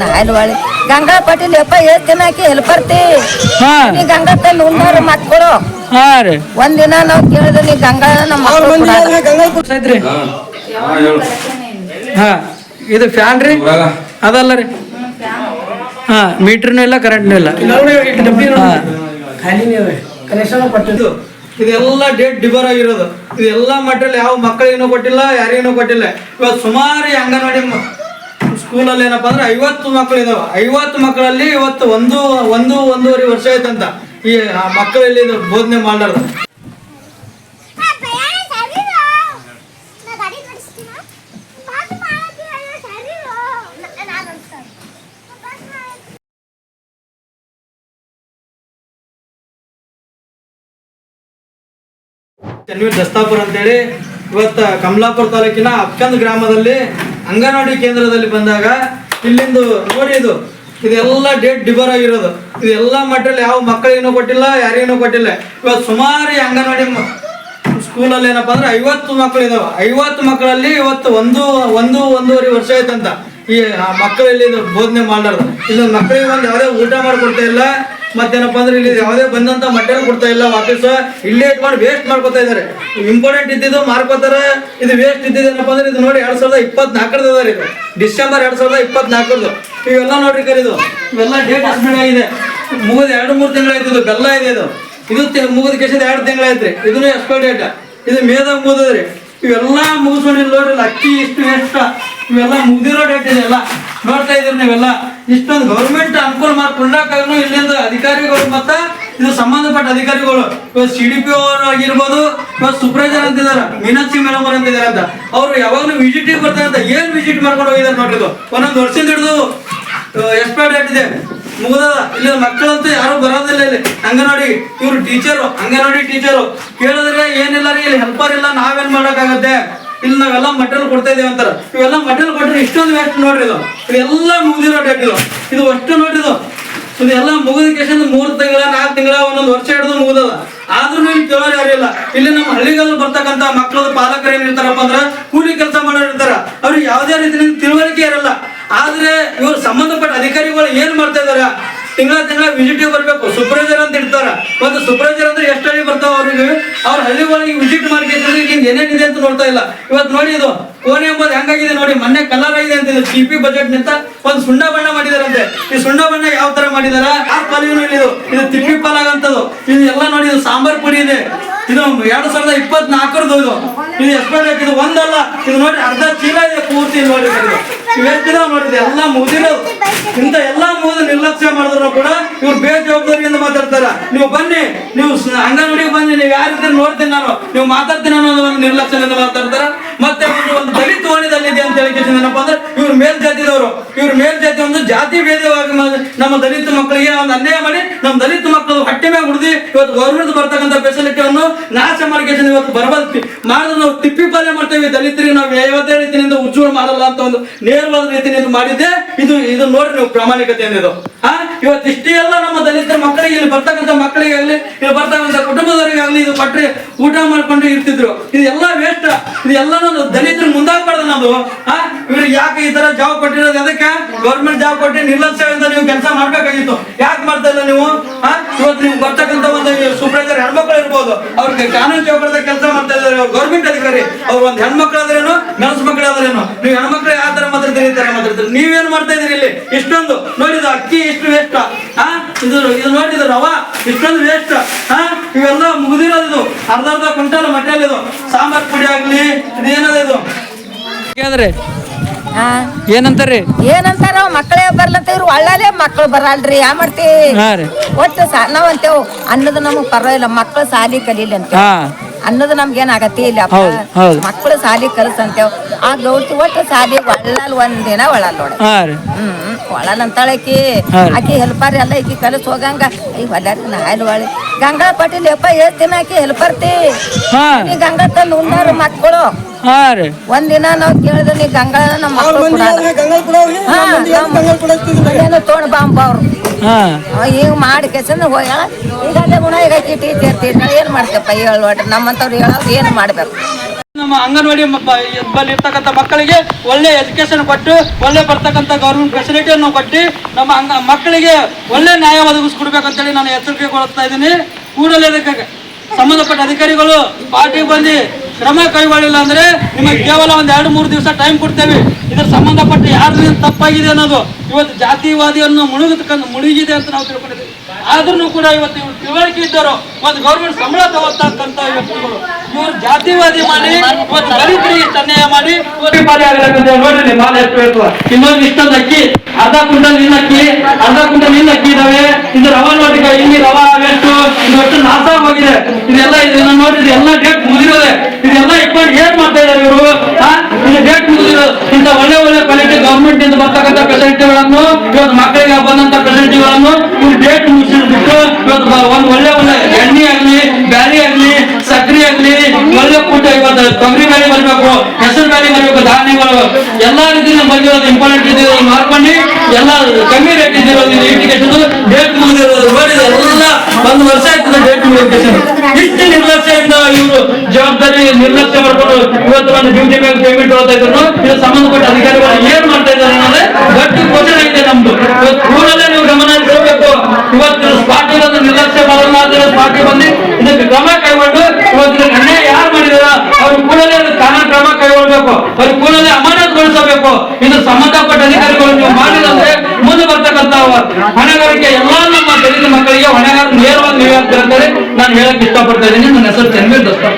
ನಾಯಲ್ವಾಳಿ ಗಂಗಾ ಪಾಟೀಲ್ ಯಪ್ಪ ದಿನ ಆಕಿ ಹೆಲ್ಪರ್ತಿ ಹಾ. ನೀ ಗಂಗಾ ತಂದು ಉಂಡಾರ ಮಕ್ಕಳು ಹಾ ರೀ. ಒಂದಿನ ನಾವು ಕೇಳಿದ್ರೆ ನೀ ಗಂಗಾ ನಮ್ಮ ಮಕ್ಕಳು ಕೊಡಲ್ಲ. ಐತ್ರಿ ಹಾ. ಇದು ಫ್ಯಾನ್ ರೀ? ಅದಲ್ಲ ರೀ. ಹಾ ಮೀಟ್ರ್ನೂ ಇಲ್ಲ ಕರೆಂಟ್ನೂ ಇಲ್ಲ. ಹಾ. ಇದು ಇದೆಲ್ಲ ಡೇಟ್ ಡಿಬರ್ ಆಗಿರೋದು. ಇದೆಲ್ಲ ಮಟೀರಿಯಲ್ ಯಾವ ಮಕ್ಕಳಿಗೂ ಕೊಟ್ಟಿಲ್ಲ ಯಾರಿಗೂ ಕೊಟ್ಟಿಲ್ಲ. ಇವತ್ತು ಸುಮಾರು ಈ ಅಂಗನವಾಡಿ ಮ- ಸ್ಕೂಲಲ್ಲಿ ಏನಪ್ಪ ಅಂದ್ರೆ ಐವತ್ತು ಮಕ್ಕಳು ಇದಾವೆ. ಐವತ್ತು ಮಕ್ಕಳಲ್ಲಿ ಇವತ್ತು ಒಂದು ಒಂದು, ಒಂದೂವರೆ ವರ್ಷ ಆಯ್ತಂತ. ಈ ಮಕ್ಕಳಲ್ಲಿ ಬೋಧನೆ ಮಾಡಲಾರ್ದು. ಚನ್ವೀರ್ ದಸ್ತಾಪುರ ಅಂತೇಳಿ ಇವತ್ತು ಕಮಲಾಪುರ ತಾಲೂಕಿನ ಅಪ್ಕಂದ್ ಗ್ರಾಮದಲ್ಲಿ ಅಂಗನವಾಡಿ ಕೇಂದ್ರದಲ್ಲಿ ಬಂದಾಗ ಇಲ್ಲಿಂದು ನೋಡಿ ಇದು, ಇದೆಲ್ಲ ಡೇಟ್ ಡಿಬರ್ ಆಗಿರೋದು. ಇದೆಲ್ಲ ಮಟ್ಟಲ್ಲಿ ಯಾವ ಮಕ್ಕಳಿಗೂ ಕೊಟ್ಟಿಲ್ಲ, ಯಾರಿಗೂ ಕೊಟ್ಟಿಲ್ಲ. ಇವತ್ತು ಸುಮಾರು ಅಂಗನವಾಡಿ ಸ್ಕೂಲಲ್ಲಿ ಏನಪ್ಪ ಅಂದ್ರೆ ಐವತ್ತು ಮಕ್ಕಳು ಇದಾವೆ. ಐವತ್ತು ಮಕ್ಕಳಲ್ಲಿ ಇವತ್ತು ಒಂದು ಒಂದು, ಒಂದೂವರೆ ವರ್ಷ ಆಯ್ತಂತ. ಈ ಮಕ್ಕಳಲ್ಲಿ ಬೋಧನೆ ಮಾಡಲಾರ್ದು. ಇದು ಮಕ್ಕಳಿಗೆ ಒಂದು ಯಾವುದೇ ಊಟ ಮಾಡಿಕೊಡ್ತಾ ಇಲ್ಲ. ಮತ್ತೇನಪ್ಪ ಅಂದ್ರೆ ಇಲ್ಲಿ ಯಾವುದೇ ಬಂದಂತ ಮಟೀರಿಯಲ್ ಕೊಡ್ತಾ ಇಲ್ಲ, ವಾಪಸ್ ಇಲ್ಲೇ ಮಾಡಿ ವೇಸ್ಟ್ ಮಾಡ್ಕೊತಾ ಇದಾರೆ ಇಂಪಾರ್ಟೆಂಟ್ ಇದ್ದಿದ್ದು ಮಾರ್ಕೋತಾರೆ, ಇದು ವೇಸ್ಟ್ ಇದ್ದಿದ್ದೇನಪ್ಪ ಅಂದ್ರೆ ಇದು ನೋಡಿ ಎರಡ್ ಸಾವಿರದ ಇಪ್ಪತ್ನಾಲ್ಕರದ್ದು ಅದ ಇದು. ಡಿಸೆಂಬರ್ ಎರಡ್ ಸಾವಿರದ ಇಪ್ಪತ್ನಾಲ್ಕರದ್ದು. ಇವೆಲ್ಲ ನೋಡ್ರಿ ಕರೀದು ಇವೆಲ್ಲ ಡೇಟ್ ಎಕ್ಸ್ಪೈರ್ ಆಗಿದೆ. ಮುಗಿದ ಎರಡು ಮೂರು ತಿಂಗಳಾಯ್ತು ಇದು, ಬೆಲ್ಲ ಇದೆ ಇದು. ಇದು ಮುಗಿದ ಕೆಸದ ಎರಡು ತಿಂಗಳಾಯ್ತ್ರಿ. ಇದನ್ನು ಎಕ್ಸ್ಪೈರ್ ಡೇಟ್ ಇದು ಮೇದಾಗ ಮುಗಿದ್ರಿ ಇವೆಲ್ಲ ಮುಗಿಸ್ಕೊಂಡಿಲ್ಲ ನೋಡ್ರಿ ಅಕ್ಕಿ ಇಷ್ಟು ಎಷ್ಟ ಇವೆಲ್ಲ ಮುಗಿದಿರೋ ಡೇಟ್ ಇದೆಲ್ಲ ನೋಡ್ತಾ ಇದೀರಿ ನೀವೆಲ್ಲ. ಇಷ್ಟೊಂದು ಗೌರ್ಮೆಂಟ್ ಅನುಕೂಲ ಮಾಡ್ಕೊಂಡಾಗೂ ಇಲ್ಲಿಂದ ಅಧಿಕಾರಿಗಳು ಮತ್ತ ಇದು ಸಂಬಂಧಪಟ್ಟ ಅಧಿಕಾರಿಗಳು. ಇವತ್ತು ಸಿ ಡಿ ಪಿ ಅವರು ಆಗಿರ್ಬೋದು, ಇವತ್ತು ಸುಪ್ರೇಜರ್ ಅಂತಿದ್ದಾರೆ, ಮೀನಾಕ್ಷಿ ಮೇಡಮ್ ಅವ್ರು ಅಂತಿದ್ದಾರೆ ಅಂತ. ಅವ್ರು ಯಾವಾಗಲೂ ವಿಸಿಟಿಗೆ ಬರ್ತಾರೆ ಅಂತ ಏನ್ ವಿಸಿಟ್ ಮಾಡ್ಕೊಂಡು ಹೋಗಿದಾರೆ ನೋಡ್ರಿ ಒಂದೊಂದು ವರ್ಷದಿಂದ ಹಿಡಿದು ಎಕ್ಸ್ಪೈರ್ ಡೇಟ್ ಇದೆ. ಮುಗಿದ ಇಲ್ಲಿ ಮಕ್ಕಳಂತೂ ಯಾರು ಬರೋದಿಲ್ಲ ಇಲ್ಲಿ. ಅಂಗನವಾಡಿ, ಇವ್ರು ಟೀಚರು ಅಂಗನವಾಡಿ ಟೀಚರು ಕೇಳಿದ್ರೆ ಏನಿಲ್ಲ ರೀ, ಇಲ್ಲಿ ಹೆಲ್ಪರ್ ಇಲ್ಲ, ನಾವೇನ್ ಮಾಡಕ್ಕಾಗತ್ತೆ? ಇಲ್ಲಿ ನಾವೆಲ್ಲ ಮಟೀರಿಯಲ್ ಕೊಡ್ತಾ ಇದೀವಿ ಅಂತಾರ. ಇವೆಲ್ಲ ಮಟೀರಿಯಲ್ ಕೊಟ್ಟರೆ ಇಷ್ಟೊಂದು ವೇಸ್ಟ್ ನೋಡ್ರಿ ಇದು. ಇದೆಲ್ಲ ಮುಗಿದಿರೋ ಡೇಟ್ ಇದು. ಇದು ಅಷ್ಟು ನೋಡ್ರಿ ಇದು. ಇದೆಲ್ಲ ಮುಗಿದಕ್ಕೆ ಮೂರು ತಿಂಗಳ, ನಾಲ್ಕು ತಿಂಗಳ, ಒಂದೊಂದು ವರ್ಷ ಹಿಡಿದು ಮುಗಿದದ. ಆದ್ರೂ ಇಲ್ಲಿ ಕೇಳೋರು ಇಲ್ಲ. ಇಲ್ಲಿ ನಮ್ಮ ಹಳ್ಳಿಗಳಲ್ಲಿ ಬರ್ತಕ್ಕಂಥ ಮಕ್ಕಳ, ಪಾಲಕರು ಏನಿರ್ತಾರಪ್ಪ ಅಂದ್ರೆ ಕೂಲಿ ಕೆಲಸ ಮಾಡೋರು ಇರ್ತಾರ. ಅವ್ರಿಗೆ ಯಾವುದೇ ರೀತಿಯಿಂದ ತಿಳುವಳಿಕೆ ಇರಲ್ಲ ಆದ್ರೆ ಇವರು ಸಂಬಂಧಪಟ್ಟ ಅಧಿಕಾರಿಗಳು ಏನ್ ಮಾಡ್ತಾ ಇದಾರ? ತಿಂಗಳ ತಿಂಗಳ ವಿಸಿಟ್ ಬರಬೇಕು. ಸೂಪರ್ವೈಸರ್ ಅಂತ ಇಡ್ತಾರ. ಒಂದು ಸೂಪರ್ವೈಸರ್ ಅಂದ್ರೆ ಎಷ್ಟು ಹಳ್ಳಿ ಬರ್ತಾವ ಅವ್ರಿಗೆ? ಅವ್ರ ಹಳ್ಳಿ ಒಳಗೆ ವಿಸಿಟ್ ಮಾಡ್ಕೊಂಡು ಈಗ ಏನೇನಿದೆ ಅಂತ ನೋಡ್ತಾ ಇಲ್ಲ. ಇವತ್ತು ನೋಡಿ ಇದು, ಕೋಣೆ ಎಂಬುದು ಹೆಂಗಾಗಿದೆ ನೋಡಿ. ಮೊನ್ನೆ ಕಲರ್ ಆಗಿದೆ ಅಂತ ಇದು ಟಿ ಪಿ ಬಜೆಟ್ ನಿಂತ ಒಂದು ಸುಣ್ಣ ಬಣ್ಣ ಮಾಡಿದಾರಂತೆ. ಈ ಸುಣ್ಣ ಬಣ್ಣ ಯಾವ ತರ ಮಾಡಿದಾರ? ಆ ಪಾಲಿನ ಇದು. ಇದು ತಿಪ್ಪಿ ಪಾಲಾಗಂತದ್ದು ಇದು ಎಲ್ಲ ನೋಡಿ, ಇದು ಸಾಂಬಾರ್ ಪುಡಿ ಇದೆ. ಇದು ಎರಡು ಸಾವಿರದ ಇಪ್ಪತ್ನಾಲ್ಕರದ್ದು ಇದು. ಇದು ಎಷ್ಟು ಇದು ಒಂದಲ್ಲ. ಇದು ನೋಡಿ ಅರ್ಧ ಚೀಲ ಇದೆ ಪೂರ್ತಿ ನೋಡಿ ಇವತ್ತಿನ ಇವೆಷ್ಟಿದಾವ ನೋಡಿ ಇದು ಎಲ್ಲ ಮುಗಿದಿರೋದು ಇಂಥ ಎಲ್ಲ ಮುಗಿದು ನಿರ್ಲಕ್ಷ್ಯ ಮಾಡಿದ್ರು ಕೂಡ ಇವ್ರು ಬೇಜವಾಬ್ದಾರಿಯಿಂದ ಮಾತಾಡ್ತಾರ. ನೀವು ಬನ್ನಿ, ನೀವು ಅಂಗನವಾಡಿಗೆ ಬನ್ನಿ, ನೀವು ಯಾರಿದ್ರೆ ನೋಡ್ತೀನಿ ನಾನು. ನೀವು ಮಾತಾಡ್ತೀನಿ ಅನ್ನೋದು ಒಂದು ನಿರ್ಲಕ್ಷ್ಯದಿಂದ ಮಾತಾಡ್ತಾರ. ಮತ್ತೆ ಒಂದು ಒಂದು ದಲಿತ ಇದೆ ಅಂತ ಹೇಳಿ ಏನಪ್ಪ ಅಂದ್ರೆ ಇವ್ರು ಮೇಲ್ಜಾತಿದವರು. ಇವ್ರ ಮೇಲ್ಜಾತಿ ಒಂದು ಜಾತಿ ಭೇದವಾಗಿ ನಮ್ಮ ದಲಿತ ಮಕ್ಕಳಿಗೆ ಒಂದು ಅನ್ಯಾಯ ಮಾಡಿ ನಮ್ಮ ದಲಿತ ಮಕ್ಕಳು ಹೊಟ್ಟೆ ಮೇಲೆ ಹುಡುಗಿ ಇವತ್ತು ಗೌರ್ಮೆಂಟ್ ಬರ್ತಕ್ಕಂಥ ಫೆಸಿಲಿಟಿಯನ್ನು ನಾಶ ಮಾಡ್ಕೊಂಡು ಇವತ್ತು ಬರಬಲ್ತಿ ಮಾಡಿದ್ರೆ ನಾವು ತಿಪ್ಪಿ ಪಾಲನೆ ಮಾಡ್ತೇವೆ. ದಲಿತರಿಗೆ ನಾವು ಯಾವುದೇ ರೀತಿಯಿಂದ ಉಜ್ವಲ ಮಾಡಲ್ಲ ಅಂತ ಒಂದು ನೇರವಾದ ರೀತಿಯಿಂದ ಮಾಡಿದ್ದೆ. ಇದು ಇದು ನೋಡ್ರಿ ನೀವು ಪ್ರಾಮಾಣಿಕತೆ ಅನ್ನೋದು ಆ? ಇವತ್ತು ಇಷ್ಟೇ ಎಲ್ಲ ನಮ್ಮ ಮಕ್ಕಳಿಗೆ ಇಲ್ಲಿ ಬರ್ತಕ್ಕಂಥ ಮಕ್ಕಳಿಗೆ ಆಗಲಿ ಇಲ್ಲಿ ಬರ್ತಕ್ಕಂಥ ಕುಟುಂಬದವರಿಗೆ ಆಗಲಿ ಇದು ಕೊಟ್ರೆ ಊಟ ಮಾಡ್ಕೊಂಡು ಇರ್ತಿದ್ರು. ಇದೆಲ್ಲ ವೇಸ್ಟ್ ಇದೆಲ್ಲ ದಲಿತರು ಮುಂದಾಗ್ಬಾರ್ದು ನಾವು ಆ, ಇವ್ರಿಗೆ ಯಾಕೆ ಈ ತರ ಜಾಬ್ ಕೊಟ್ಟಿರೋದು? ಅದಕ್ಕೆ ಗೌರ್ಮೆಂಟ್ ಜಾಬ್ ಕೊಟ್ಟು ನಿರ್ಲಕ್ಷ್ಯದಿಂದ ನೀವು ಕೆಲಸ ಮಾಡ್ಬೇಕಾಗಿತ್ತು. ಯಾಕೆ ಮಾಡ್ತಾ ಇಲ್ಲ ನೀವು? ಆ, ಇವತ್ತು ನೀವು ಬರ್ತಕ್ಕಂಥ ಒಂದು ಸೂಪರ್ವೈಸರ್ ಹೆಣ್ಮಕ್ಳು ಇರ್ಬೋದು. ಅವ್ರಿಗೆ ಕಾನೂನು ಚೌಕದ ಕೆಲಸ ಮಾಡ್ತಾ ಇದ್ದಾರೆ. ಗೌರ್ಮೆಂಟ್ ಅಧಿಕಾರಿ. ಅವ್ರು ಒಂದು ಹೆಣ್ಮಕ್ಳು ಆದ್ರೇನು ಗಂಡಸ ಮಕ್ಳು ನೀವು ಹೆಣ್ಮಕ್ಳು ಯಾವ ತರ ಮಾತಾಡ್ತೀರಿ ಈ ತರ ಮಾತಾಡ್ತೀರಿ ನೀವೇನ್ ಮಾಡ್ತಾ ಇದೀರಿ ಇಲ್ಲಿ? ಇಷ್ಟೊಂದು. ನೋಡಿದ ಅಕ್ಕಿ ಇಷ್ಟು ವೇಸ್ಟ್ ಆ? ಇದು ಇದು ನೋಡಿದ ರವ ಇಷ್ಟೊಂದು ವೇಸ್ಟ್ ಆ? ಇವೆಲ್ಲ ಮುಗಿದಿರೋದು ಇದು. ಅರ್ಧ ಅರ್ಧ ಕ್ವಿಂಟಲ್ ಮಟೀರಿಯಲ್ ಇದು. ಸಾಂಬಾರ್ ಪುಡಿ ಆಗ್ಲಿ ಇದೇನದ ಇದು? ಹೇಗಾದ್ರೆ ಹಾ ಏನಂತಾರ್ರಿ ಏನಂತಾರ ಮಕ್ಕಳೇ ಬರ್ಲಂತ ಇವ್ರು ಒಳ್ಳಾಲೆ ಮಕ್ಕಳು ಬರಲ್ರಿ. ಯಾ ಮಾಡ್ತಿ? ಒಟ್ಟು ಸಾ ನಾವ್ ಅಂತೇವ್ ಅನ್ನದ ನಮಗ್ ಪರವಾಗಿಲ್ಲ. ಮಕ್ಕಳು ಸಾಲಿ ಕಲೀಲಿ ಅಂತ ಹಾ. ಅನ್ನದ ನಮ್ಗೆ ಏನ್ ಆಗತ್ತೆ ಇಲ್ಲ ಹೌದು. ಮಕ್ಕಳು ಸಾಲಿ ಕಲ್ಸ್ ಆ ಗೌಡ್ತಿ ಒಟ್ಟು ಸಾಲಿ ಒಳ್ಳಲ್ ಒಂದಿನ ಒಳಲ್ ನೋಡ. ಹ್ಮ್ ಒಳಲ್ ಅಂತಾಳಕಿ. ಆಕಿ. ಹೆಲ್ಪರ್ ಎಲ್ಲ ಈಕಿ ಕಲಸ್ ಹೋಗಂಗ. ಈ ಹೊಲ್ಯಾರ ನಾಯಲ್ ಒಳಿ ಗಂಗಾ ಪಾಟೀಲ್ ಯಪ್ಪ ಹೇಳ್ತೀನಿ ದಿನ ಆಕಿ ಹೆಲ್ಪರ್ತಿ ಹಾ. ನೀ ಗಂಗಾ ತಂದು ಉಂಡಾರ ಮಕ್ಕಳು ಒಂದಿನ ನಾವ್ ಕೇಳಿದ್ರೆ ನೀ ಗಂಗಾ ನಮ್ಮ ಮಕ್ಕಳು ತೋಣ ಬಾಂಬ ಅವ್ರು. ಈಗ ಮಾಡಿ ಕೆಸಂದ ಹೋಗ್ಯಾಳ. ಈಗ ಅದೇ ಗುಣ ಈಗ ಟೀಚರ್ ಟೀಚರ್ ಏನು ಮಾಡ್ತೇಪ್ಪ ಹೇಳ ಒಟ್ಟು ನಮ್ಮಂತವ್ರು ಹೇಳೋದು ಏನು ಮಾಡ್ಬೇಕು? ನಮ್ಮ ಅಂಗನವಾಡಿ ಬಲ್ಲಿ ಇರ್ತಕ್ಕಂಥ ಮಕ್ಕಳಿಗೆ ಒಳ್ಳೆ ಎಜುಕೇಶನ್ ಕೊಟ್ಟು ಒಳ್ಳೆ ಬರ್ತಕ್ಕಂಥ ಗೌರ್ಮೆಂಟ್ ಫೆಸಿಲಿಟಿಯನ್ನು ಕೊಟ್ಟು ನಮ್ಮ ಅಂಗ ಮಕ್ಕಳಿಗೆ ಒಳ್ಳೆ ನ್ಯಾಯ ಒದಗಿಸ್ಕೊಡ್ಬೇಕಂತೇಳಿ ನಾನು ಎಚ್ಚರಿಕೆ ಕೊಡ್ತಾ ಇದ್ದೀನಿ. ಕೂಡಲೇ ಅದಕ್ಕೆ ಸಂಬಂಧಪಟ್ಟ ಅಧಿಕಾರಿಗಳು ಪಾರ್ಟಿಗೆ ಬಂದು ಕ್ರಮ ಕೈಗೊಳ್ಳಿಲ್ಲ ಅಂದ್ರೆ ನಿಮಗೆ ಕೇವಲ ಒಂದ್ ಎರಡು, ಮೂರು ದಿವಸ ಟೈಮ್ ಕೊಡ್ತೇವೆ. ಇದ್ರ ಸಂಬಂಧಪಟ್ಟ ಯಾರ್ದು ತಪ್ಪಾಗಿದೆ ಅನ್ನೋದು ಇವತ್ತು ಜಾತಿವಾದಿಯನ್ನು ಮುಳುಗತಕ್ಕಂಥ ಮುಳುಗಿದೆ ಅಂತ ನಾವು ತಿಳ್ಕೊಂಡಿದ್ದೀವಿ. ಆದ್ರೂ ಕೂಡ ಇವತ್ತು ಇವ್ರು ತಿಳುವಳಿಕೆ ಇದ್ದವರು ಒಂದು ಗೌರ್ಮೆಂಟ್ ಸಂಬಳ ತಗೋತಕ್ಕಂತ ವ್ಯಕ್ತಿಗಳು. ಇವರು ಜಾತಿವಾದಿ ಮಾಡಿ, ಇವತ್ತು ದಲಿತರಿಗೆ ಅನ್ಯಾಯ ಮಾಡಿ ನೋಡ್ರಿ ಮಾಲೆ ಇನ್ನೊಂದು ಇಷ್ಟೊಂದು ಅಕ್ಕಿ, ಅರ್ಧ ಕುಂಟಲ್ ನಿನ್ನ ಅಕ್ಕಿ, ಅರ್ಧ ಕುಂಟಲ್ ನಿನ್ನ ಅಕ್ಕಿ ಇದಾವೆ. ಇದು ರವಾ ನೋಡಿಕ ಇಲ್ಲಿ ರವಾ ಎಷ್ಟು ಇದು ಎಷ್ಟು ನಾಶ ಹೋಗಿದೆ ಇದೆಲ್ಲ ಇದನ್ನ ನೋಡಿದ್ರೆ ಎಲ್ಲಾ ಡೇಟ್ ಮುಗಿದಿರೋದೆ ಇದೆಲ್ಲ ಏನ್ ಮಾಡ್ತಾ ಇದಾರೆ ಇವರು? ಡೇಟ್ ಮುಗಿದಿರೋದು ಇಂತ ಒಳ್ಳೆ ಒಳ್ಳೆ ಕ್ವಾಲಿಟಿ ಗವರ್ಮೆಂಟ್ ಇಂದ ಬರ್ತಕ್ಕಂಥ ಫೆಸಿಲಿಟಿಗಳನ್ನು ಇವತ್ತು ಮಕ್ಕಳಿಗೆ ಬಂದಂತ ಫೆಸಿಲಿಟಿಗಳನ್ನು ಇವ್ರು ಡೇಟ್ ಮುಗಿಸಿಬಿಟ್ಟು ಇವತ್ತು ಒಂದು ಒಳ್ಳೆ ಒಳ್ಳೆ ಎಣ್ಣೆ ಆಗ್ಲಿ ಬ್ಯಾಳಿ ಆಗ್ಲಿ ಸಕ್ರೆ ಆಗ್ಲಿ ಒಳ್ಳೆ ಊಟ ಇವತ್ತು ತೊಗರಿ ಬ್ಯಾಳಿ ಬರ್ಬೇಕು ಹೆಸರು ಬ್ಯಾಳಿ ಬರ್ಬೇಕು ಧಾನ್ಯಗಳು ಎಲ್ಲಾ ರೀತಿಯಿಂದ ಬಂದಿರೋದು ಇಂಪಾರ್ಟೆಂಟ್ ಇದ್ದಿರೋದು ಮಾರ್ಕೊಂಡು ಎಲ್ಲ ಕಮ್ಮಿ ರೇಟ್ ಇದ್ದಿರೋದು ಇದು ಇಂಡಿಕೇಶನ್ ಡೇಟ್ ಮುಗಿದಿರೋದು ನೋಡಿದ್ರೆ ಎಲ್ಲ ಒಂದು ವರ್ಷ ಆಯ್ತದೆ ಡೇಟ್ ಮುಗಿದಿರೋದು ಇಷ್ಟು ನಿರ್ಲಕ್ಷ್ಯದಿಂದ ಇವರು ಜವಾಬ್ದಾರಿ ನಿರ್ಲಕ್ಷ್ಯ ಮಾಡ್ಕೊಂಡು ಇವತ್ತು ಒಂದು ಡ್ಯೂಟಿ ಮೇಲೆ ಪೇಮೆಂಟ್ ಹೋಗ್ತಾ ಇದ್ರು ಇದು ಸಂಬಂಧಪಟ್ಟ ಅಧಿಕಾರಿಗಳು ಏನ್ ಮಾಡ್ತಾ ಇದ್ದಾರೆ ಅನ್ನೋದೇ ಗಟ್ಟಿ ಕ್ವಶನ್ ಇದೆ ನಮ್ದು. ಇವತ್ತು ಕೂಡಲೇ ನೀವು ಗಮನ ಹರಿಸಬೇಕು ಇವತ್ತು ಸ್ಪಾಟ್ ಇರೋದು ನಿರ್ಲಕ್ಷ್ಯ ಮಾಡಲಾದ್ರೆ ಸ್ಪಾಟ್ಗೆ ಬಂದು ಇದಕ್ಕೆ ಕ್ರಮ ಕೈಗೊಂಡು ಇವತ್ತು ಅನ್ಯಾಯ ಯಾರು ಮಾಡಿದಾರ ಅವ್ರು ಕೂಡಲೇ ಕಾನೂನು ಕ್ರಮ ಕೈಗೊಳ್ಬೇಕು. ಅವ್ರು ಕೂಡಲೇ ಅಮಾನತುಗೊಳಿಸಬೇಕು ಇದು ಸಂಬಂಧಪಟ್ಟ ಅಧಿಕಾರಿಗಳು ನೀವು ಮಾಡಿದಂದ್ರೆ ಮುಂದೆ ಬರ್ತಕ್ಕಂತ ಹಣಗಾರಿಕೆ ಎಲ್ಲಾ ನಮ್ಮ ಮಕ್ಕಳಿಗೆ ಹೊಣೆಗಾರ ನೇರವಾಗಿ ನೀವೇ ಹೇಳ್ತಾರೆ ನಾನು ಹೇಳಕ್ ಇಷ್ಟಪಡ್ತಾ ಇದ್ದೀನಿ. ನನ್ನ ಹೆಸರು ಚಂದ್ರೇ ದಸ್ತಾ